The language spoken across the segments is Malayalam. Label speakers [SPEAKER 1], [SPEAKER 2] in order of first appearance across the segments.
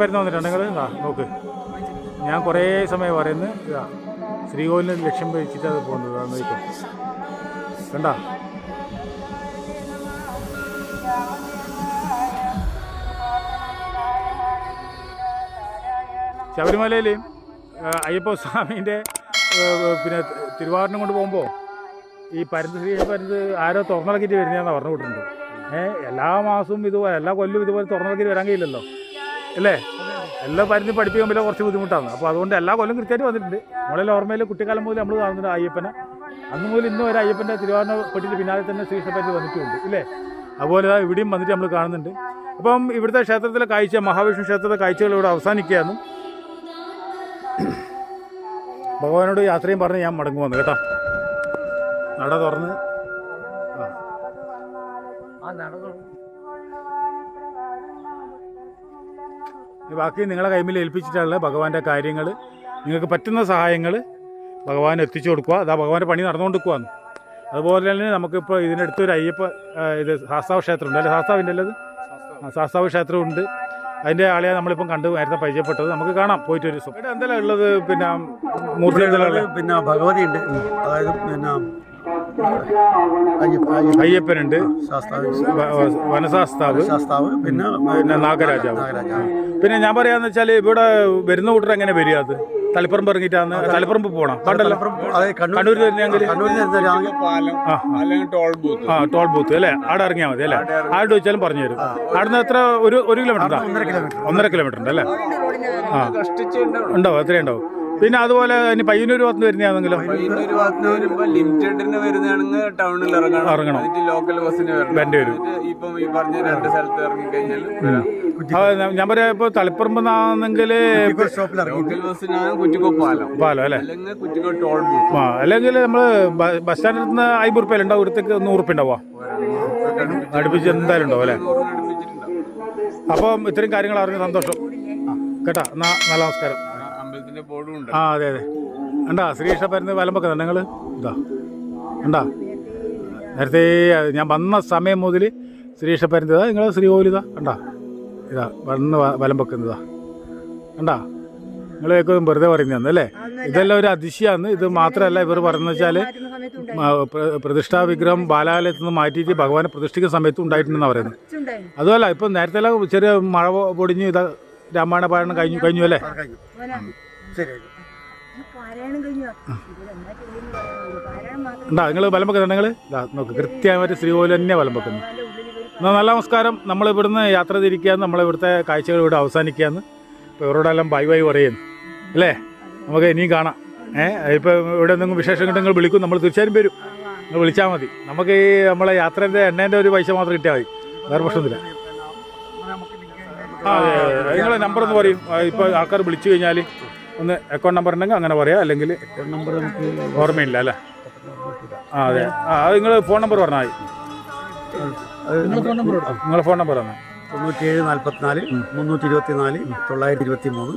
[SPEAKER 1] പരുന്ന് വന്നിട്ടുണ്ട്. നിങ്ങൾ ഇതാ നോക്ക്. ഞാൻ കുറേ സമയം പറയുന്നു. ഇതാ ശ്രീകോവിലിന് ലക്ഷ്യം വെച്ചിട്ട് അത് പോകുന്നത്. അന്ന് നോക്കാം. കണ്ട? ശബരിമലയിൽ അയ്യപ്പ സ്വാമീന്റെ പിന്നെ തിരുവാറിനും കൊണ്ട് പോകുമ്പോൾ ഈ പരുന്ത് ശ്രീ പരുന്ത് ആരോ തുറന്നിളക്കിയിട്ട് വരുന്നതെന്നാണ് പറഞ്ഞു വിട്ടിട്ടുണ്ട് ഏഹ് എല്ലാ മാസവും ഇതുപോലെ എല്ലാ കൊല്ലവും ഇതുപോലെ തുറന്നിളക്കിയിട്ട് വരാൻ കഴിയില്ലല്ലോ. അല്ലേ എല്ലാ പഠിപ്പിക്കാൻ പഠിപ്പിക്കുമ്പോൾ കുറച്ച് ബുദ്ധിമുട്ടാണ്. അപ്പോൾ അതുകൊണ്ട് എല്ലാ കൊല്ലം കൃത്യമായിട്ട് വന്നിട്ടുണ്ട്. നമ്മളെ ഓർമ്മയിൽ കുട്ടിക്കാലം മുതൽ നമ്മൾ കാണുന്നുണ്ട് അയ്യപ്പനെ. അന്ന് മുതൽ ഇന്ന് വരെ അയ്യപ്പന്റെ തിരുവാറിന പെട്ടിട്ട് പിന്നാലെ തന്നെ ശ്രീകൃഷ്ണപ്പറ്റി വന്നിട്ടുണ്ട് ഇല്ലേ? അതുപോലെ ഇവിടെയും വന്നിട്ട് നമ്മൾ കാണുന്നുണ്ട്. അപ്പം ഇവിടുത്തെ ക്ഷേത്രത്തിലെ കാഴ്ച മഹാവിഷ്ണു ക്ഷേത്രത്തിലെ കാഴ്ചകൾ ഇവിടെ അവസാനിക്കുകയാണ്. ഭഗവാനോട് യാത്രയും പറഞ്ഞ് ഞാൻ മടങ്ങുവന്നു കേട്ടോ. നട തുറന്ന്. ആ. ഈ ബാക്കി നിങ്ങളെ കൈമിൽ ഏൽപ്പിച്ചിട്ടുള്ള ഭഗവാന്റെ കാര്യങ്ങൾ നിങ്ങൾക്ക് പറ്റുന്ന സഹായങ്ങൾ ഭഗവാൻ എത്തിച്ചു കൊടുക്കുക. അതാ ഭഗവാന്റെ പണി നടന്നുകൊണ്ട് നിൽക്കുവാന്ന് അതുപോലെ തന്നെ നമുക്കിപ്പോൾ ഇതിനടുത്തൊരു അയ്യപ്പ ഇത് ശാസ്താവ് ക്ഷേത്രം ഉണ്ട് അല്ലെ ശാസ്താവിന്റെ അല്ലത് ശാസ്താവ് ക്ഷേത്രമുണ്ട്. അതിന്റെ ആളെയാണ് നമ്മളിപ്പം കണ്ട് നേരത്തെ പരിചയപ്പെട്ടത്. നമുക്ക് കാണാം. പോയിട്ട് ഒരു എന്തെല്ലാം ഉള്ളത്? പിന്നെ മൂർത്തി
[SPEAKER 2] പിന്നെ ഭഗവതി ഉണ്ട് അതായത് പിന്നെ
[SPEAKER 1] അയ്യപ്പനുണ്ട്. വനശാസ്താവ്.
[SPEAKER 2] ശാസ്താവ് പിന്നെ
[SPEAKER 1] പിന്നെ നാഗരാജാവ്. പിന്നെ ഞാൻ പറയാന്ന് വെച്ചാൽ ഇവിടെ വരുന്ന കൂട്ടർ എങ്ങനെ വരിക അത്? തളിപ്പറമ്പ് ഇറങ്ങിയിട്ടാണ് തളിപ്പറമ്പ് കണ്ടല്ലോ
[SPEAKER 2] അതായത് കണ്ണൂർ
[SPEAKER 1] ആ
[SPEAKER 3] ടോൾ ബൂത്ത്.
[SPEAKER 1] ആ ടോൾ ബൂത്ത് അല്ലേ? അവിടെ ഇറങ്ങിയാൽ മതി അല്ലേ? ആടെ ചോദിച്ചാലും പറഞ്ഞു തരും. അവിടുന്ന് എത്ര? ഒരു ഒരു കിലോമീറ്റർ
[SPEAKER 2] ഒന്നര കിലോമീറ്റർ.
[SPEAKER 1] കിലോമീറ്റർ ഉണ്ട് അല്ലേ ആ. ഉണ്ടാവും അത്രയും ഉണ്ടാവും. പിന്നെ അതുപോലെ ഇനി പയ്യന്നൂർ ഭാഗത്ത് വരുന്നതാണെങ്കിലോ?
[SPEAKER 3] പയ്യന്നൂർ ഭാഗത്ത് വരുമ്പോ ലിമിറ്റഡിന് വരുന്നതാണെങ്കിൽ ടൗണിൽ ഇറങ്ങണം.
[SPEAKER 1] ഇറങ്ങണം.
[SPEAKER 3] എന്നിട്ട് ലോക്കൽ ബസ്സിന് വരണം.
[SPEAKER 1] വരേണ്ടി വരും.
[SPEAKER 3] എന്നിട്ട് ഇപ്പം ഈ പറഞ്ഞ രണ്ട് സ്ഥലത്ത് ഇറങ്ങി കഴിഞ്ഞാൽ വരാം.
[SPEAKER 1] ആ, ഞാൻ- ഞാൻ ഇപ്പൊ ഇപ്പോൾ തളിപ്പറമ്പ് നിന്നാണെങ്കിൽ
[SPEAKER 2] സ്റ്റോപ്പിൽ ഇറങ്ങി.
[SPEAKER 3] ലോക്കൽ ബസ്സിനാണ് കുറ്റിക്കോ പാലം.
[SPEAKER 1] പാലം അല്ലേ?
[SPEAKER 3] അല്ലെങ്കിൽ കുറ്റിക്കോ ടോൾ ബൂത്ത്
[SPEAKER 1] ആ അല്ലെങ്കിൽ നമ്മൾ ബസ് സ്റ്റാൻഡിൽ നിന്ന് അമ്പത് റുപ്യ ഉണ്ടാവും ഒരുത്തേക്ക് നൂറ് റുപ്യ ഉണ്ടാവുക. അടുപ്പിച്ച് എന്തായാലും ഉണ്ടാവും അല്ലേ?
[SPEAKER 3] അടുപ്പിച്ചിട്ടുണ്ടാവും.
[SPEAKER 1] അപ്പം ഇത്രയും കാര്യങ്ങൾ അറിഞ്ഞ സന്തോഷം. കേട്ടാ. എന്നാ നല്ല നമസ്കാരം.
[SPEAKER 3] ആ അമ്പലത്തിന്റെ ബോർഡും ഉണ്ട്.
[SPEAKER 1] ആ അതെ അതെ. ഉണ്ടാ ശ്രീകൃഷ്ണ പരുന്ന് വലമ്പൊക്കെ നിങ്ങൾ ഇതാ. ഉണ്ടാ നേരത്തെ ഞാൻ വന്ന സമയം മുതൽ ശ്രീകൃഷ്ണ പരുന്ന് ഇതാ നിങ്ങൾ ശ്രീകോവിൽ ഇതാ. കണ്ടാ? ഇതാ വന്ന് വലം വെക്കുന്നതാ. കണ്ടാ? നിങ്ങളെയൊക്കെ വെറുതെ പറയുന്നതാണ് അല്ലേ? ഇതെല്ലാം ഒരു അതിശയമാണ് ഇത് മാത്രമല്ല ഇവർ പറയുന്നത് വെച്ചാൽ പ്രതിഷ്ഠാ വിഗ്രഹം ബാലാലയത്ത് നിന്ന് മാറ്റിയിട്ട് ഭഗവാനെ പ്രതിഷ്ഠിക്കുന്ന സമയത്ത് ഉണ്ടായിട്ടുണ്ടെന്നാണ് പറയുന്നത്. അതുമല്ല ഇപ്പം നേരത്തെ ചെറിയ മഴ പൊടിഞ്ഞ് ഇതാ രാമായണ പാരായണം കഴിഞ്ഞു കഴിഞ്ഞു അല്ലേ?
[SPEAKER 2] ശരി
[SPEAKER 4] മാത്രം
[SPEAKER 1] ഉണ്ടാ നിങ്ങൾ വലം വെക്കുന്നത് നിങ്ങൾ നോക്ക് കൃത്യമായിട്ട് ശ്രീകോവിൽ തന്നെ വലം വെക്കുന്നു എന്നാൽ നല്ല നമസ്കാരം. നമ്മൾ ഇവിടുന്ന് യാത്ര തിരിക്കുകയെന്ന് നമ്മൾ ഇവിടുത്തെ കാഴ്ചകൾ ഇവിടെ അവസാനിക്കുകയെന്ന് ഇപ്പോൾ ഇവരോടെല്ലാം ബൈ ബൈ പറയുന്നു. അല്ലേ? നമുക്ക് ഇനിയും കാണാം. ഏഹ് ഇപ്പോൾ ഇവിടെ എന്തെങ്കിലും വിശേഷം കിട്ടും നിങ്ങൾ വിളിക്കും. നമ്മൾ തീർച്ചയായും വരും. നിങ്ങൾ വിളിച്ചാൽ മതി. നമുക്ക് ഈ നമ്മളെ യാത്രേന്റെ എണ്ണേന്റെ ഒരു പൈസ മാത്രം കിട്ടിയാൽ മതി. വേറെ പ്രശ്നമൊന്നുമില്ല. ആ അതെ നിങ്ങളെ നമ്പർ ഒന്ന് പറയും. ഇപ്പോൾ ആൾക്കാർ വിളിച്ചു കഴിഞ്ഞാൽ ഒന്ന് അക്കൗണ്ട് നമ്പർ ഉണ്ടെങ്കിൽ അങ്ങനെ പറയാം. അല്ലെങ്കിൽ
[SPEAKER 2] നമ്പർ നമുക്ക്
[SPEAKER 1] ഓർമ്മയില്ല അല്ലേ? ആ അതെ. ആ അത് നിങ്ങൾ ഫോൺ നമ്പർ പറഞ്ഞാൽ നിങ്ങളെ ഫോൺ നമ്പർ തന്നെ
[SPEAKER 2] തൊണ്ണൂറ്റിയേഴ് നാൽപ്പത്തിനാല് മുന്നൂറ്റി ഇരുപത്തി നാല് തൊള്ളായിരത്തി ഇരുപത്തി മൂന്ന്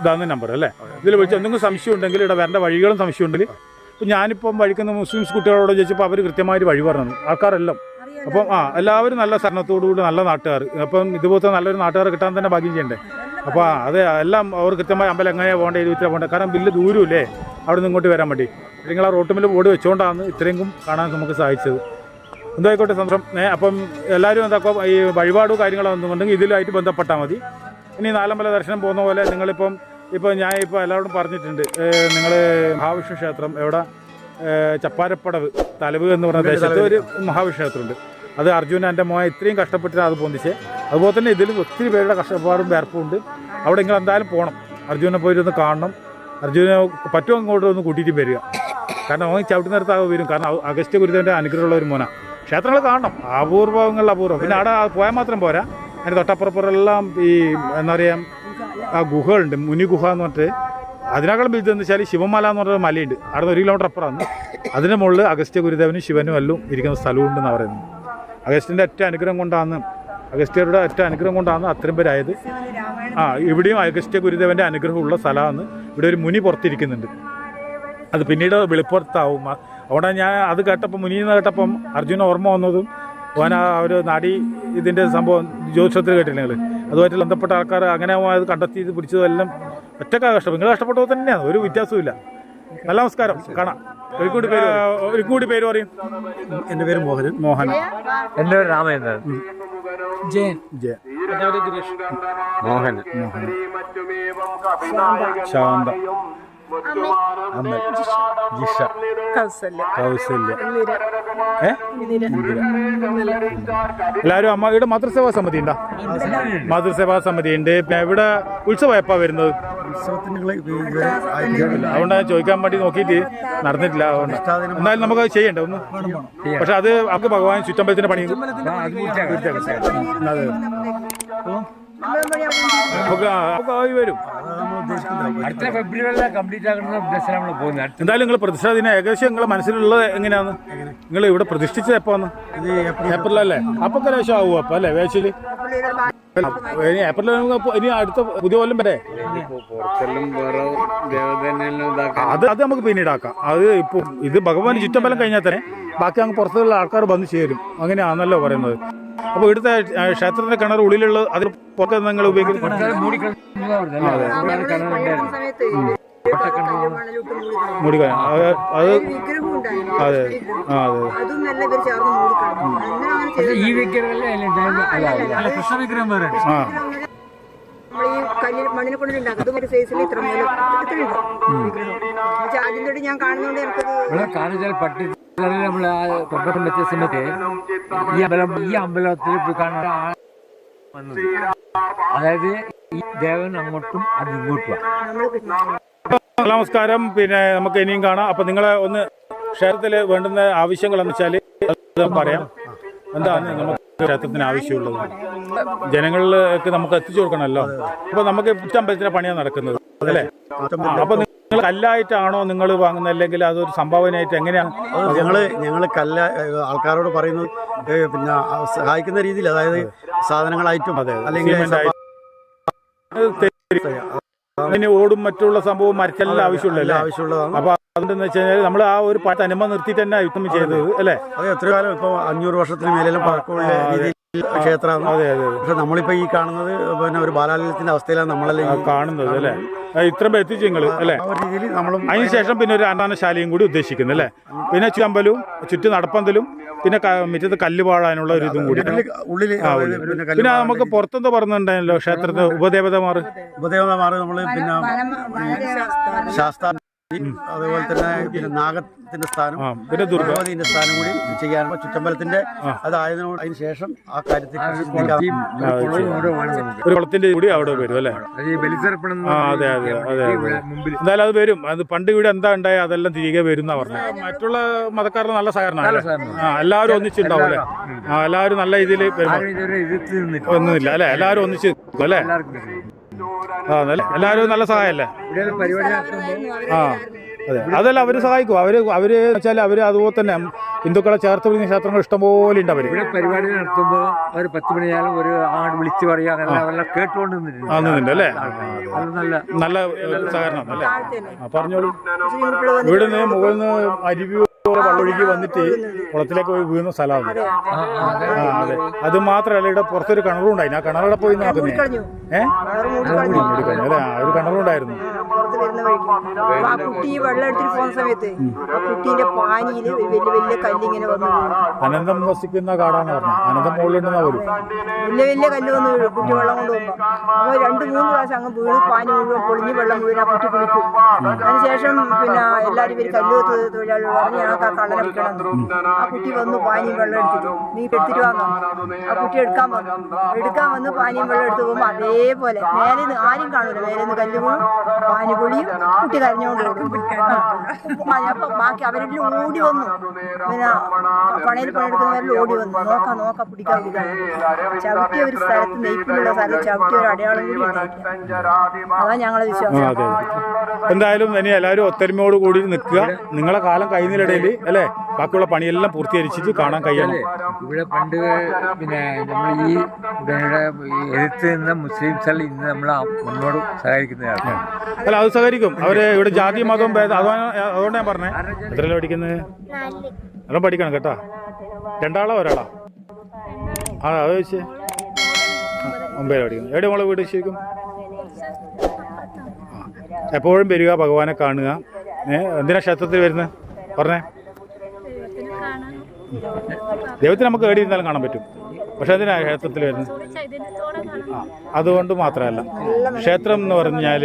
[SPEAKER 1] ഇതാണ് നമ്പർ അല്ലേ? ഇതിൽ വിളിച്ച് എന്തെങ്കിലും സംശയം ഉണ്ടെങ്കിൽ ഇവിടെ വരേണ്ട വഴികളും സംശയം ഉണ്ടെങ്കിൽ ഇപ്പം ഞാനിപ്പം വഴിക്കുന്ന മുസ്ലിംസ് കുട്ടികളോട് ചോദിച്ചപ്പോൾ അവർ കൃത്യമായിട്ട് വഴി പറഞ്ഞു ആൾക്കാരെല്ലാം. അപ്പം ആ എല്ലാവരും നല്ല സരണത്തോടുകൂടി നല്ല നാട്ടുകാർ. അപ്പം ഇതുപോലത്തെ നല്ലൊരു നാട്ടുകാർ കിട്ടാൻ തന്നെ ഭാഗ്യം ചെയ്യണ്ടേ? അപ്പോൾ അതെ എല്ലാം അവർ കൃത്യമായി അമ്പലം എങ്ങനെയാണ് പോകേണ്ടത് ഇത് ഇത്ര പോകേണ്ടത് കാരണം വലിയ ദൂരമില്ലേ? അവിടെ നിന്ന് ഇങ്ങോട്ട് വരാൻ വേണ്ടി. അല്ലെങ്കിൽ ആ റോട്ടുമിൽ ബോർഡ് വെച്ചുകൊണ്ടാണ് ഇത്രയും കാണാൻ നമുക്ക് സാധിച്ചത്. എന്തായിക്കോട്ടെ സന്തോഷം അപ്പം എല്ലാവരും എന്താക്കോ ഈ വഴിപാടോ കാര്യങ്ങളോ ഒന്നുണ്ടെങ്കിൽ ഇതിലായിട്ട് ബന്ധപ്പെട്ടാൽ മതി. ഇനി നാലമ്പല ദർശനം പോകുന്ന പോലെ നിങ്ങളിപ്പം ഇപ്പോൾ ഞാൻ ഇപ്പോൾ എല്ലാവരോടും പറഞ്ഞിട്ടുണ്ട് നിങ്ങൾ മഹാവിഷ്ണു ക്ഷേത്രം എവിടെ? ചപ്പാരപ്പടവ് തലവ് എന്ന് പറഞ്ഞ ദേശത്ത് ഒരു മഹാവിഷ്ണു ക്ഷേത്രമുണ്ട്. അത് അർജുന എന്റെ മോൻ ഇത്രയും കഷ്ടപ്പെട്ടിട്ട് അത് പൊന്തിച്ച് അതുപോലെ തന്നെ ഇതിൽ ഒത്തിരി പേരുടെ കഷ്ടപ്പാടും വേർപ്പും ഉണ്ട്. അവിടെ നിങ്ങൾ എന്തായാലും പോകണം. അർജുനെ പോയിട്ട് ഒന്ന് കാണണം. അർജുനെ പറ്റുമോ അങ്ങോട്ട് ഒന്ന് കൂട്ടിയിട്ട് വരിക. കാരണം അവൻ ചവിട്ടി നിർത്താതെ വരും. കാരണം അഗസ്റ്റ് ഗുരുദേവന്റെ അനുഗ്രഹമുള്ള ഒരു മോനാണ് ക്ഷേത്രങ്ങൾ കാണണം. അപൂർവങ്ങളിൽ അപൂർവം. പിന്നെ അവിടെ പോയാൽ മാത്രം പോരാ. അതിന്റെ തൊട്ടപ്പുറപ്പുറമെല്ലാം ഈ എന്താ പറയുക ആ ഗുഹകളുണ്ട്. മുനി ഗുഹ എന്ന് പറഞ്ഞിട്ട് അതിനേക്കാളും എന്ന് വെച്ചാൽ ശിവമല എന്ന് പറഞ്ഞൊരു മലയുണ്ട്. അവിടെ നിന്ന് ഒരു കിലോമീറ്റർ അപ്പുറമാണ് അതിന്റെ മുകളിൽ അഗസ്ത്യ ഗുരുദേവനും ശിവനും എല്ലാം ഇരിക്കുന്ന സ്ഥലമുണ്ടെന്നാണ് പറയുന്നത്. അഗസ്റ്റിന്റെ ഒറ്റ അനുഗ്രഹം കൊണ്ടാണ് അഗസ്ത്യരുടെ ഒറ്റ അനുഗ്രഹം കൊണ്ടാണ് അത്രയും പേരായത്. ആ ഇവിടെയും അഗസ്ത്യ ഗുരുദേവന്റെ അനുഗ്രഹമുള്ള സ്ഥലമാണ്. ഇവിടെ ഒരു മുനി പുറത്തിരിക്കുന്നുണ്ട്. അത് പിന്നീട് വെളിപ്പുറത്താവും. അവിടെ ഞാൻ അത് കേട്ടപ്പോൾ മുനി എന്ന് കേട്ടപ്പം അർജുന ഓർമ്മ വന്നതും ആ ഒരു നാടി ഇതിന്റെ സംഭവം ജ്യോതിഷത്തിൽ കേട്ടില്ല അതുമായിട്ട് ബന്ധപ്പെട്ട ആൾക്കാർ അങ്ങനെ അത് കണ്ടെത്തി ഇത് പിടിച്ചതും എല്ലാം ഒറ്റക്കാ കഷ്ടം. നിങ്ങൾ കഷ്ടപ്പെട്ടത് തന്നെയാണ്. ഒരു വ്യത്യാസവും നല്ല നമസ്കാരം. കാണാം. ഒരു കൂടി പേര് ഒരു കൂടി പേര് പറയും.
[SPEAKER 2] എന്റെ പേര് മോഹനൻ.
[SPEAKER 1] മോഹൻ
[SPEAKER 5] എന്റെ പേര് രാമചന്ദ്രൻ.
[SPEAKER 1] ജയൻ. ജയൻ.
[SPEAKER 5] മോഹൻ മോഹൻ
[SPEAKER 1] ശാന്ത. അമ്മ. ജിഷ.
[SPEAKER 4] കൗസല്യ.
[SPEAKER 1] ഏ? എല്ലാവരും അമ്മ ഇവിടെ മാതൃസേവാ സമിതി ഉണ്ടോ? മാതൃസേവാ സമിതി ഉണ്ട്. പിന്നെ ഇവിടെ ഉത്സവം എപ്പാ വരുന്നത്. അതുകൊണ്ട് ഞാൻ ചോദിക്കാൻ വേണ്ടി നോക്കിയിട്ട് നടന്നിട്ടില്ല. അതുകൊണ്ട്. എന്നാലും നമുക്ക് അത് ചെയ്യണ്ടേ ഒന്ന്? പക്ഷെ അത് നമുക്ക് ഭഗവാൻ ചുറ്റമ്പലത്തിന്റെ പണി. അതെ നമുക്ക് വരും.
[SPEAKER 5] അടുത്ത ഫെബ്രുവരിയിലെ കംപ്ലീറ്റ് നമ്മൾ പോകുന്നത്.
[SPEAKER 1] എന്തായാലും നിങ്ങൾ പ്രതിഷ്ഠ ദിനം ഏകദേശം നിങ്ങളെ മനസ്സിലുള്ളത് എങ്ങനെയാന്ന്? നിങ്ങൾ ഇവിടെ പ്രതിഷ്ഠിച്ചത് എപ്പോന്ന്?
[SPEAKER 2] ഏപ്രിൽ
[SPEAKER 1] ഏപ്രിലല്ലേ? അപ്പൊ കലേശം ആവും അപ്പൊ അല്ലേ വേശിൽ ഇനി ഏപ്രിൽ ഇനി അടുത്ത പുതിയ കൊല്ലം വരെ. അത് അത് നമുക്ക് പിന്നീടാക്കാം അത് ഇപ്പൊ ഇത് ഭഗവാൻ ചുറ്റമ്പലം കഴിഞ്ഞാൽ തന്നെ ബാക്കി അങ്ങ് പുറത്തുള്ള ആൾക്കാർ വന്ന് ചേരും. അങ്ങനെയാണല്ലോ പറയുന്നത്. അപ്പോൾ ഇവിടുത്തെ ക്ഷേത്രത്തിന്റെ കിണർ ഉള്ളിലുള്ള അതിൽ പുറത്ത് നിങ്ങൾ ഉപയോഗിക്കുന്നു. അത് അത് അതെ
[SPEAKER 5] ഈ വിഗ്രഹമല്ലേ അല്ല കൃഷ്ണ വിഗ്രഹം വേറെ
[SPEAKER 1] ആ
[SPEAKER 4] നമ്മൾ ഈ കല്ലിൽ മണ്ണിനെ കൊണ്ടുണ്ടാക്കും അതും ഒരു സൈസിൽ ഇത്ര മേലെ ഇത്രയുണ്ട്. വിഗ്രഹം ആദ്യം തൊട്ട് ഞാൻ കാണുന്നതുകൊണ്ട് എനിക്കത്
[SPEAKER 5] കാണിച്ചാൽ പട്ടി നമ്മൾ ആ വെച്ച സമയത്ത് ഈ അമ്പലം ഈ അമ്പലത്തിൽ വന്നത്. അതായത് ഈ ദേവൻ അങ്ങോട്ടും അത് ഇങ്ങോട്ടും
[SPEAKER 1] നമസ്കാരം. പിന്നെ നമുക്ക് ഇനിയും കാണാം. അപ്പൊ നിങ്ങളെ ഒന്ന് ക്ഷേത്രത്തിൽ വേണ്ടുന്ന ആവശ്യങ്ങൾ എന്ന് വെച്ചാൽ പറയാം. എന്താണ് നമുക്ക് ക്ഷേത്രത്തിന് ആവശ്യമുള്ളത്? ജനങ്ങളിലേക്ക് നമുക്ക് എത്തിച്ചു കൊടുക്കണമല്ലോ. അപ്പൊ നമുക്ക് ചുറ്റമ്പലത്തിന്റെ പണിയാണ് നടക്കുന്നത്. അല്ലേ? അപ്പോൾ അപ്പൊ നിങ്ങൾ കല്ലായിട്ടാണോ നിങ്ങൾ വാങ്ങുന്നത്? അല്ലെങ്കിൽ അതൊരു സംഭാവനയായിട്ട് എങ്ങനെയാണ്?
[SPEAKER 2] ഞങ്ങൾ ഞങ്ങൾ കല്ല ആൾക്കാരോട് പറയുന്നത് പിന്നെ സഹായിക്കുന്ന രീതിയിൽ അതായത് സാധനങ്ങളായിട്ടും അല്ലെങ്കിൽ
[SPEAKER 1] ഓടും മറ്റുള്ള സംഭവം മരത്തെല്ലാം ആവശ്യമുള്ളല്ലേ
[SPEAKER 2] ആവശ്യമുള്ളതാണ്.
[SPEAKER 1] അപ്പൊ അതുകൊണ്ടെന്ന് വെച്ച് കഴിഞ്ഞാൽ നമ്മൾ ആ ഒരു പാട്ട് അനുമ നിർത്തിയിട്ട് തന്നെ യുദ്ധം ചെയ്തത് അല്ലേ?
[SPEAKER 2] അത് എത്ര കാലം ഇപ്പൊ അഞ്ഞൂറ് വർഷത്തിന് മേലെല്ലാം പഴക്കമുള്ള രീതിയിൽ ക്ഷേത്രമാണ്
[SPEAKER 1] അതെ അതെ
[SPEAKER 2] പക്ഷെ നമ്മളിപ്പോ ഈ കാണുന്നത് പിന്നെ ഒരു ബാലാലയത്തിന്റെ അവസ്ഥയിലാണ് നമ്മളല്ലേ ഈ
[SPEAKER 1] കാണുന്നത് അല്ലേ? ഇത്ര ഇത്രയും പേര് എത്തിച്ചു നിങ്ങൾ അല്ലേ?
[SPEAKER 2] ആ ഒരു രീതിയിൽ നമ്മളും
[SPEAKER 1] അതിനുശേഷം പിന്നെ ഒരു അണ്ടാനശാലയും കൂടി ഉദ്ദേശിക്കുന്നു അല്ലേ? പിന്നെ ചുറ്റമ്പലും ചുറ്റു നടപ്പന്തലും പിന്നെ ക- മുറ്റത്ത് കല്ല് പാഴാനുള്ള ഒരു ഇതും കൂടി.
[SPEAKER 2] ഉള്ളിൽ
[SPEAKER 1] ഉള്ളിൽ
[SPEAKER 2] അതായത്
[SPEAKER 1] ഉള്ളിൽ.
[SPEAKER 2] പിന്നെ
[SPEAKER 1] നമുക്ക് പുറത്തെന്താ പറഞ്ഞിട്ടുണ്ടായിരുന്നല്ലോ ക്ഷേത്രത്തിൽ ഉപദേവതമാർ
[SPEAKER 2] ഉപദേവതമാർ നമ്മൾ പിന്നെ ശാസ്ത്ര അതുപോലെ തന്നെ പിന്നെ നാഗത്തിന്റെ സ്ഥാനം
[SPEAKER 1] പിന്നെ
[SPEAKER 2] ദുർഗാവതിന്റെ സ്ഥാനം കൂടി ചെയ്യാൻ ചുറ്റമ്പലത്തിന്റെ അതായതിനോട് അതിന് ശേഷം ആ കാര്യത്തിൽ
[SPEAKER 1] ഒരു കുളത്തിന്റെ കൂടി അവിടെ വരും അല്ലേ?
[SPEAKER 5] അത്
[SPEAKER 1] അതെ അതെ എന്തായാലും അത് വരും. അത് പണ്ട് ഇവിടെ എന്താ ഉണ്ടായ അതെല്ലാം തിരികെ വരും പറഞ്ഞു മറ്റുള്ള മതക്കാരുടെ നല്ല സഹകരണമാണ് എല്ലാവരും ഒന്നിച്ചുണ്ടാവും അല്ലേ? ആ എല്ലാവരും നല്ല രീതിയിൽ ഒന്നുമില്ല അല്ലേ? എല്ലാവരും ഒന്നിച്ച് അല്ലേ. ആ നല്ല എല്ലാവരും നല്ല സഹായമല്ലേ ആ. അതെ. അതല്ല അവർ സഹായിക്കും. അവർ അവർ വെച്ചാൽ അവർ അതുപോലെ തന്നെ ഹിന്ദുക്കളെ ചേർത്ത് പിടിക്കുന്ന ക്ഷേത്രങ്ങൾ ഇഷ്ടംപോലെ ഉണ്ട് അവർ.
[SPEAKER 5] ഇവിടെ പരിപാടി നടത്തുമ്പോൾ അവർ പത്ത് മണിയാലും ഒരു ആട് വിളിച്ചു പറയുക കേട്ടുകൊണ്ട് നിന്നിട്ടുണ്ട്.
[SPEAKER 1] അല്ലേ?
[SPEAKER 5] നല്ല
[SPEAKER 1] സഹകരണം അല്ലേ? പറഞ്ഞോളൂ. ഇവിടുന്ന് മുകളിൽ നിന്ന് അരുവി വള്ളൊഴുകി വന്നിട്ട് കുളത്തിലേക്ക് പോയി വീഴുന്ന സ്ഥലമാണ്. ആ അതെ. അത്. മാത്രമല്ല ഇവിടെ പുറത്തൊരു കിണറും ഉണ്ടായിരുന്നു ആ കിണറവിടെ പോയി നോക്കുന്നേ ഏഹ് അല്ലേ? ആ ഒരു കിണറുണ്ടായിരുന്നു.
[SPEAKER 4] വരുന്ന വഴിക്ക്. അപ്പൊ ആ കുട്ടി ഈ വെള്ളം എടുത്തിട്ട് പോകുന്ന സമയത്ത് ആ കുട്ടീന്റെ പാനിയിൽ വലിയ വലിയ കല്ലിങ്ങനെ വന്നു
[SPEAKER 1] അനന്തം വസിക്കുന്ന കാടാണ് അനന്തം മുകളിലുണ്ടെന്നാ
[SPEAKER 4] വലിയ വലിയ കല്ല് വന്ന് വീഴും. കുട്ടി വെള്ളം കൊണ്ട് പോകുമ്പോ. അപ്പൊ രണ്ട് മൂന്ന് പ്രാവശ്യം അങ്ങ് വീണ് പാനി മുഴുവൻ പൊളിഞ്ഞ് വെള്ളം മുഴുവൻ ആ കുട്ടി കുളിക്കും. അതിനുശേഷം പിന്നെ എല്ലാവരും ഇവർ കല്ല് തൊഴിലാളികൾ പറഞ്ഞ് ഞങ്ങൾക്ക് ആ കള്ളനെ വിൽക്കണം ആ കുട്ടി വന്നു പാനിയും വെള്ളം എടുത്തിട്ട് നീ എടുത്തിട്ട് വന്നു ആ കുട്ടി എടുക്കാൻ വന്നു. എടുക്കാൻ വന്ന് പാനിയും വെള്ളം എടുത്ത് പോകുമ്പോ അതേപോലെ മേലെ നിന്ന് ആരും കാണൂല. മേലെ നിന്ന് കല്ല് പോകും പാനി പൊളിയും. കുട്ടി കരഞ്ഞോണ്ട് ബാക്കി അവരെല്ലാം ഓടി വന്നു. പിന്നെ പണയിൽ പണിയെടുക്കുന്നവരിൽ ഓടി വന്നു. നോക്കാം നോക്കാം പിടിക്കാൻ ചവിട്ടിയ ഒരു സ്ഥലത്ത് നെയ്പ്പിലുള്ള സ്ഥലത്ത് ചവിട്ടിയ ഒരു അടയാളം കൂടി അതാ ഞങ്ങളെ വിശ്വാസം.
[SPEAKER 1] എന്തായാലും ഇനി എല്ലാവരും ഒത്തൊരുമയോട് കൂടി നിൽക്കുക. നിങ്ങളെ കാലം കഴിയുന്നതിനിടയിൽ അല്ലേ? ബാക്കിയുള്ള പണിയെല്ലാം പൂർത്തീകരിച്ചിട്ട് കാണാൻ കഴിയണം.
[SPEAKER 5] ഇവിടെ പണ്ട് പിന്നെ നമ്മൾ ഈ എഴുത്ത് എതിർത്ത് നിന്ന മുസ്ലിംസ് ഇന്ന് നമ്മൾ മുന്നോട് സഹായിക്കുന്നതാണ്
[SPEAKER 1] അല്ല അത് സഹകരിക്കും അവർ ഇവിടെ ജാതി അതാണ് അതുകൊണ്ട് ഞാൻ പറഞ്ഞേ. എത്രയല്ല പഠിക്കുന്നത്? നല്ല പഠിക്കണം കേട്ടാ. രണ്ടാളോ ഒരാളാ? ആ അത് വെച്ച്. ഒമ്പതിലാണ് പഠിക്കുന്നു എവിടെ മോളെ വീട് ശരിക്കും? എപ്പോഴും വരിക ഭഗവാനെ കാണുക. എന്തിനാ ക്ഷേത്രത്തിൽ വരുന്നത് പറഞ്ഞേ. ദൈവത്തിന് നമുക്ക് ഏടി ഇരുന്നാലും കാണാൻ പറ്റും. പക്ഷെ എന്തിനാ ക്ഷേത്രത്തിൽ വരുന്നത് അതുകൊണ്ട് മാത്രമല്ല. ക്ഷേത്രം എന്ന് പറഞ്ഞാൽ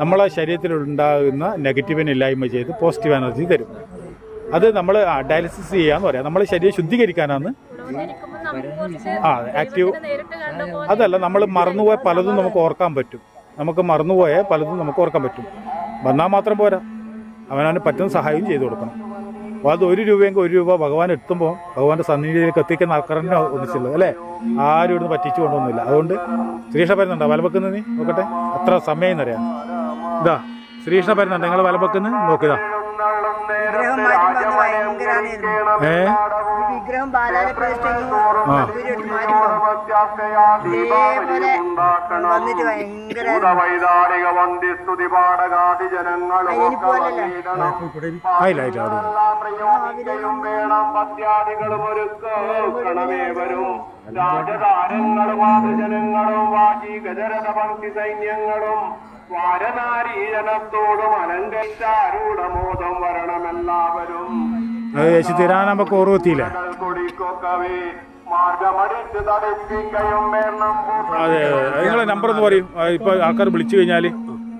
[SPEAKER 1] നമ്മളെ ശരീരത്തിലുണ്ടാകുന്ന നെഗറ്റീവിനെ ഇല്ലായ്മ ചെയ്ത് പോസിറ്റീവ് എനർജി തരും. അത് നമ്മൾ ഡയാലിസിസ് ചെയ്യാന്ന് പറയാം. നമ്മൾ ശരീരം ശുദ്ധീകരിക്കാനാണ്. ആ ആക്റ്റീവ് അതല്ല നമ്മൾ മറന്നുപോയ പലതും നമുക്ക് ഓർക്കാൻ പറ്റും. നമുക്ക് മറന്നുപോയ പലതും നമുക്ക് ഓർക്കാൻ പറ്റും. വന്നാൽ മാത്രം പോരാ. അവനവന് പറ്റുന്ന സഹായം ചെയ്തു കൊടുക്കണം. അപ്പോൾ അത് ഒരു രൂപയെങ്കിൽ ഒരു രൂപ ഭഗവാൻ എത്തുമ്പോൾ ഭഗവാന്റെ സന്നിധിയിലേക്ക് എത്തിക്കുന്ന ആൾക്കാരനെ ഒന്നിച്ചുള്ളത് അല്ലേ? ആരും ഇവിടുന്ന് പറ്റിച്ചു കൊണ്ടൊന്നുമില്ല. അതുകൊണ്ട് ശ്രീകൃഷ്ണ പറയുന്നുണ്ടോ വലവെക്കുന്ന നീ നോക്കട്ടെ. എത്ര സമയം എന്നറിയാം. ഇതാ ശ്രീകൃഷ്ണ വരുന്നുണ്ട് നിങ്ങൾ വലവെക്കുന്ന നോക്കിതാ
[SPEAKER 4] വിഗ്രഹം
[SPEAKER 1] ഏ?
[SPEAKER 6] ജനങ്ങളും രാജതാരങ്ങളും ആദജനങ്ങളും വാചി ഗജരഥ പങ്ക്തി സൈന്യങ്ങളും വാരനാരീജനത്തോടും അലങ്കരിച്ചാരൂഢമോദം വരണമെല്ലാവരും.
[SPEAKER 1] അത് ചേച്ചി തരാൻ നമുക്ക് ഓർവത്തിയില്ലേ
[SPEAKER 6] കൊടിക്കൊക്കവേ മാർഗമടിച്ച് തടിപ്പിക്കയും വേണം.
[SPEAKER 1] അതെ അതെ നിങ്ങളെ നമ്പർ ഒന്ന് പറയും. ഇപ്പൊ ആൾക്കാർ വിളിച്ചു കഴിഞ്ഞാൽ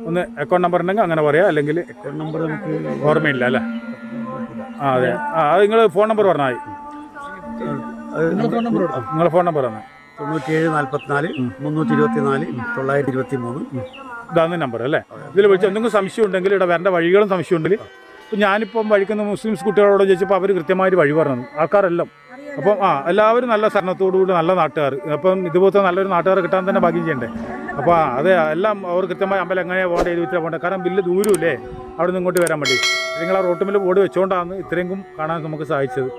[SPEAKER 1] ഒന്ന് അക്കൗണ്ട് നമ്പർ ഉണ്ടെങ്കിൽ അങ്ങനെ പറയാം അല്ലെങ്കിൽ അക്കൗണ്ട്
[SPEAKER 2] നമ്പർ നമുക്ക്
[SPEAKER 1] ഓർമ്മയില്ല അല്ലേ? ആ അതെ. ആ അത് നിങ്ങൾ ഫോൺ നമ്പർ പറഞ്ഞാൽ മതി. നിങ്ങളെ ഫോൺ നമ്പർ തന്നെ
[SPEAKER 2] തൊണ്ണൂറ്റിയേഴ് നാൽപ്പത്തിനാല് മുന്നൂറ്റി ഇരുപത്തി നാല് തൊള്ളായിരത്തി ഇരുപത്തി മൂന്ന്
[SPEAKER 1] ഇതാണ് നമ്പർ അല്ലേ? ഇതിൽ വിളിച്ച് എന്തെങ്കിലും സംശയം ഉണ്ടെങ്കിൽ ഇവിടെ വരേണ്ട വഴികളും സംശയം ഉണ്ടെങ്കിൽ ഇപ്പം ഞാനിപ്പം വഴിക്കുന്ന മുസ്ലിംസ് കുട്ടികളോട് ചോദിച്ചപ്പോൾ അവർ കൃത്യമായിട്ട് വഴി പറഞ്ഞു ആൾക്കാരെല്ലാം. അപ്പം ആ എല്ലാവരും നല്ല സരണത്തോടുകൂടി നല്ല നാട്ടുകാർ അപ്പം ഇതുപോലത്തെ നല്ലൊരു നാട്ടുകാർ കിട്ടാൻ തന്നെ ഭാഗ്യം ചെയ്യണ്ടേ? അപ്പോൾ അതെ എല്ലാം അവർ കൃത്യമായി അമ്പലം എങ്ങനെയാണ് പോകേണ്ടത് ഏത് വിധത്തിലാണ് പോകേണ്ടത് കാരണം വലിയ ദൂരമില്ലേ അവിടെ നിന്ന് ഇങ്ങോട്ട് വരാൻ വേണ്ടി. നിങ്ങൾ ആ റോട്ടുമിൽ ബോർഡ് വെച്ചുകൊണ്ടാണ് ഇത്രയും കാണാൻ നമുക്ക് സാധിച്ചത്.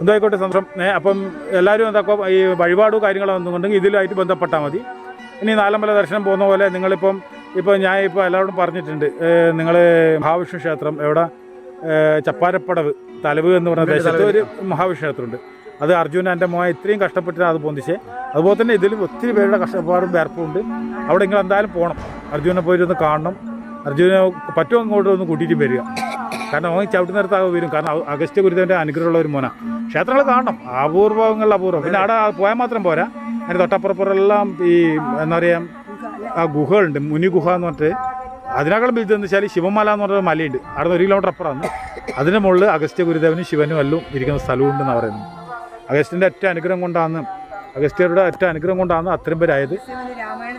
[SPEAKER 1] എന്തായിക്കോട്ടെ ഏ അപ്പം എല്ലാവരും എന്താക്കും ഈ വഴിപാടും കാര്യങ്ങളോ എന്നുണ്ടെങ്കിൽ ഇതിലായിട്ട് ബന്ധപ്പെട്ടാൽ മതി. ഇനി നാലമ്പല ദർശനം പോകുന്ന പോലെ നിങ്ങളിപ്പം ഇപ്പോൾ ഞാൻ ഇപ്പോൾ എല്ലാവരോടും പറഞ്ഞിട്ടുണ്ട് നിങ്ങൾ മഹാവിഷ്ണു ക്ഷേത്രം എവിടെ? ചപ്പാരപ്പടവ് തലവ് എന്ന് പറഞ്ഞ ദേശത്ത് ഒരു മഹാവിഷ്ണു ക്ഷേത്രമുണ്ട്. അത് അർജുന എന്റെ മോൻ ഇത്രയും കഷ്ടപ്പെട്ടിട്ട് അത് പൊന്തിച്ചേ. അതുപോലെ തന്നെ ഇതിലും ഒത്തിരി പേരുടെ കഷ്ടപ്പാടും വേർപ്പും ഉണ്ട്. അവിടെ നിങ്ങൾ എന്തായാലും പോകണം അർജുനെ പോയിട്ടൊന്ന് കാണണം. അർജുനെ പറ്റുമോ അങ്ങോട്ട് ഒന്ന് കൂട്ടിയിട്ട് വരിക. കാരണം അവൻ ചവിട്ടി നിർത്താതെ വരും. കാരണം അഗസ്റ്റ് ഗുരുദേവന്റെ അനുഗ്രഹമുള്ള ഒരു മോന. ക്ഷേത്രങ്ങൾ കാണണം. അപൂർവങ്ങളിൽ അപൂർവം പിന്നെ അവിടെ പോയാൽ മാത്രം പോരാ. അതിന് തൊട്ടപ്പുറപ്പുറമെല്ലാം ഈ എന്താ പറയുക ആ ഗുഹകളുണ്ട്. മുനി ഗുഹ എന്ന് പറഞ്ഞിട്ട് അതിനേക്കാളും വലുതെന്ന് വെച്ചാൽ ശിവമല എന്ന് പറഞ്ഞൊരു മലയുണ്ട്. അവിടെ ഒരു കിലോമീറ്റർ അപ്പുറമാണ്. അതിന്റെ മുകളിൽ അഗസ്ത്യ ഗുരുദേവനും ശിവനും എല്ലാം ഇരിക്കുന്ന സ്ഥലമുണ്ടെന്നാണ് പറയുന്നത്. അഗസ്റ്റിന്റെ ഒറ്റ അനുഗ്രഹം കൊണ്ടാണ് അഗസ്ത്യരുടെ ഒറ്റ അനുഗ്രഹം കൊണ്ടാണ് അത്രയും പേരായത്.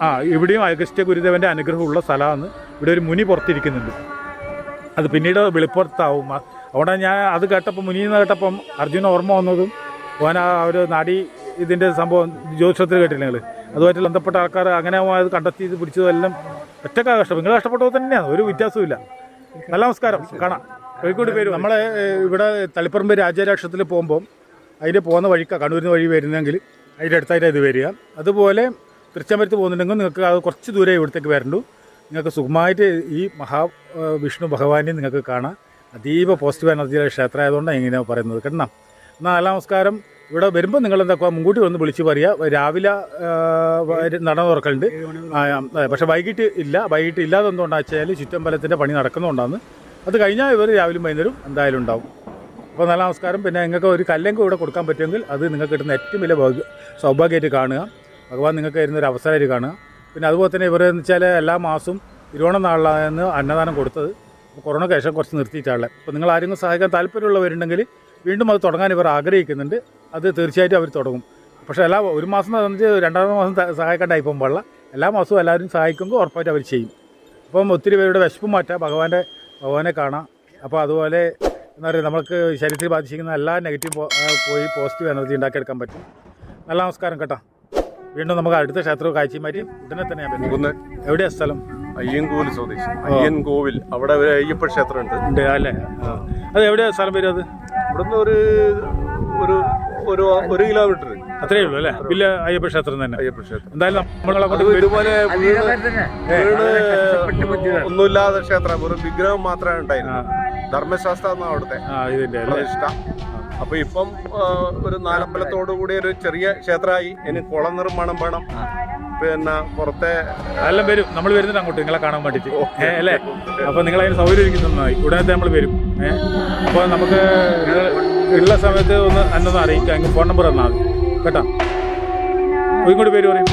[SPEAKER 1] ആ ഇവിടെയും അഗസ്ത്യ ഗുരുദേവന്റെ അനുഗ്രഹമുള്ള സ്ഥലമാണ്. ഇവിടെ ഒരു മുനി പുറത്തിരിക്കുന്നുണ്ട്. അത് പിന്നീട് വെളിപ്പുറത്താവും അതുകൊണ്ടാണ് ഞാൻ അത് കേട്ടപ്പോൾ മുനി എന്ന് കേട്ടപ്പം അർജുന ഓർമ്മ വന്നതും ഓൻ ആ ഒരു നാടി ഇതിന്റെ സംഭവം ജ്യോതിഷത്തിൽ കേട്ടില്ല നിങ്ങൾ അതുമായിട്ട് ബന്ധപ്പെട്ട ആൾക്കാർ അങ്ങനെ അത് കണ്ടെത്തി ഇത് പിടിച്ചതും എല്ലാം ഒറ്റക്കാ കഷ്ടപ്പെട്ടു നിങ്ങൾ കഷ്ടപ്പെട്ടത് തന്നെയാണ് ഒരു വ്യത്യാസവും നല്ല നമസ്കാരം. കാണാം. കോഴിക്കോട് പേര് നമ്മൾ ഇവിടെ തളിപ്പറമ്പ് രാജരാക്ഷത്തിൽ പോകുമ്പോൾ അതിന്റെ പോകുന്ന വഴിക്കാണ് കണ്ണൂരിന് വഴി വരുന്നെങ്കിൽ അതിന്റെ അടുത്തായിട്ട് ഇത് വരിക. അതുപോലെ തൃച്ചമ്പരത്ത് പോകുന്നുണ്ടെങ്കിൽ നിങ്ങൾക്ക് അത് കുറച്ച് ദൂരെ ഇവിടത്തേക്ക് വരണ്ടു. നിങ്ങൾക്ക് സുഖമായിട്ട് ഈ മഹാ വിഷ്ണു ഭഗവാനെ നിങ്ങൾക്ക് കാണാം. അതീവ പോസിറ്റീവ് എനർജിയുടെ ക്ഷേത്രമായതുകൊണ്ടാണ് ഇങ്ങനെ പറയുന്നത്. കേട്ടോ എന്നാൽ നമസ്കാരം. ഇവിടെ വരുമ്പോൾ നിങ്ങൾ എന്താക്കുക മുൻകൂട്ടി വന്ന് വിളിച്ച് പറയുക രാവിലെ നട തുറക്കലുണ്ട് പക്ഷെ വൈകിട്ട് ഇല്ല. വൈകിട്ട് ഇല്ലാതെ എന്തുകൊണ്ടാണെന്ന് വെച്ചാൽ ചുറ്റമ്പലത്തിന്റെ പണി നടക്കുന്നതുകൊണ്ടാണ് അത് കഴിഞ്ഞാൽ ഇവർ രാവിലെ വൈകുന്നേരം എന്തായാലും ഉണ്ടാവും. അപ്പോൾ നല്ല നമസ്കാരം. പിന്നെ നിങ്ങൾക്ക് ഒരു കല്ലെങ്കും ഇവിടെ കൊടുക്കാൻ പറ്റുമെങ്കിൽ അത് നിങ്ങൾക്ക് കിട്ടുന്ന ഏറ്റവും വലിയ ഭാഗ്യ സൗഭാഗ്യമായിട്ട് കാണുക. ഭഗവാൻ നിങ്ങൾക്ക് തരുന്ന ഒരു അവസരമായിട്ട് കാണുക. പിന്നെ അതുപോലെ തന്നെ ഇവർ എന്ന് വെച്ചാൽ എല്ലാ മാസവും തിരുവോണം നാളിലാണ് അന്നദാനം കൊടുത്തത്. കൊറോണ ശേഷം കുറച്ച് നിർത്തിയിട്ടാണ് അപ്പോൾ നിങ്ങൾ ആരെങ്കിലും സഹായിക്കാൻ താല്പര്യമുള്ളവരുണ്ടെങ്കിൽ വീണ്ടും അത് തുടങ്ങാൻ ഇവർ ആഗ്രഹിക്കുന്നുണ്ട്. അത് തീർച്ചയായിട്ടും അവർ തുടങ്ങും. പക്ഷേ എല്ലാ ഒരു മാസം എന്ന് പറഞ്ഞാൽ രണ്ടാമത്തെ മാസം സഹായിക്കേണ്ട ഇപ്പം വെള്ളം. എല്ലാ മാസവും എല്ലാവരും സഹായിക്കുമ്പോൾ ഉറപ്പായിട്ട് അവർ ചെയ്യും. അപ്പം ഒത്തിരി പേരുടെ വിശപ്പ് മാറ്റാം. ഭഗവാന്റെ ഭഗവാനെ കാണാം. അപ്പോൾ അതുപോലെ എന്താ പറയുക നമുക്ക് ശരീരത്തിൽ ബാധിച്ചിരിക്കുന്ന എല്ലാ നെഗറ്റീവ് പോയി പോസിറ്റീവ് എനർജി ഉണ്ടാക്കിയെടുക്കാൻ പറ്റും. നല്ല നമസ്കാരം കേട്ടോ. വീണ്ടും നമുക്ക് അടുത്ത ക്ഷേത്രവും കാഴ്ചയും മാറ്റി ഉടനെ തന്നെ ഞാൻ വരുന്നു.
[SPEAKER 7] കുന്ന്
[SPEAKER 1] എവിടെയാ സ്ഥലം?
[SPEAKER 7] അയ്യൻകോവിൽ സ്വദേശി. അയ്യൻകോവിൽ അവിടെ അയ്യപ്പ ക്ഷേത്രം ഉണ്ട്
[SPEAKER 1] ഉണ്ട് അല്ലേ? അത് എവിടെയാ സ്ഥലം വരും അത്?
[SPEAKER 7] ഇവിടുന്ന് ഒരു ഒരു ഒരു ഒരു കിലോമീറ്റർ.
[SPEAKER 1] അത്രേ ഉള്ളൂ അല്ലേ? വലിയ അയ്യപ്പ ക്ഷേത്രം തന്നെ.
[SPEAKER 7] അയ്യപ്പ ക്ഷേത്രം.
[SPEAKER 1] എന്തായാലും നമ്മളെ
[SPEAKER 7] ഇതുപോലെ ഒന്നുമില്ലാതെ ക്ഷേത്രം വെറും വിഗ്രഹം മാത്രമേ ഉണ്ടായിരുന്നു ധർമ്മശാസ്ത്ര എന്നാ അവിടുത്തെ പ്രതിഷ്ഠ. അപ്പൊ ഇപ്പം ഒരു നാലമ്പലത്തോടു കൂടി ഒരു ചെറിയ ക്ഷേത്രമായി. ഇനി കുളം നിർമ്മാണം വേണം. പിന്നെ പുറത്തെ
[SPEAKER 1] എല്ലാം വരും. നമ്മൾ വരുന്നുണ്ട് അങ്ങോട്ട്. നിങ്ങളെ കാണാൻ വേണ്ടിയിട്ട്. അല്ലേ? അപ്പൊ നിങ്ങൾ അതിന് സൗകര്യം ഒരുക്കി ഉടനെ ഉടനത്തെ നമ്മൾ വരും. അപ്പോൾ നമുക്ക് ഉള്ള സമയത്ത് ഒന്ന് എന്നൊന്ന് അറിയിക്കാം. ഫോൺ നമ്പർ തന്നാൽ കേട്ടോ? ഇങ്ങോട്ട് പേര് പറയും.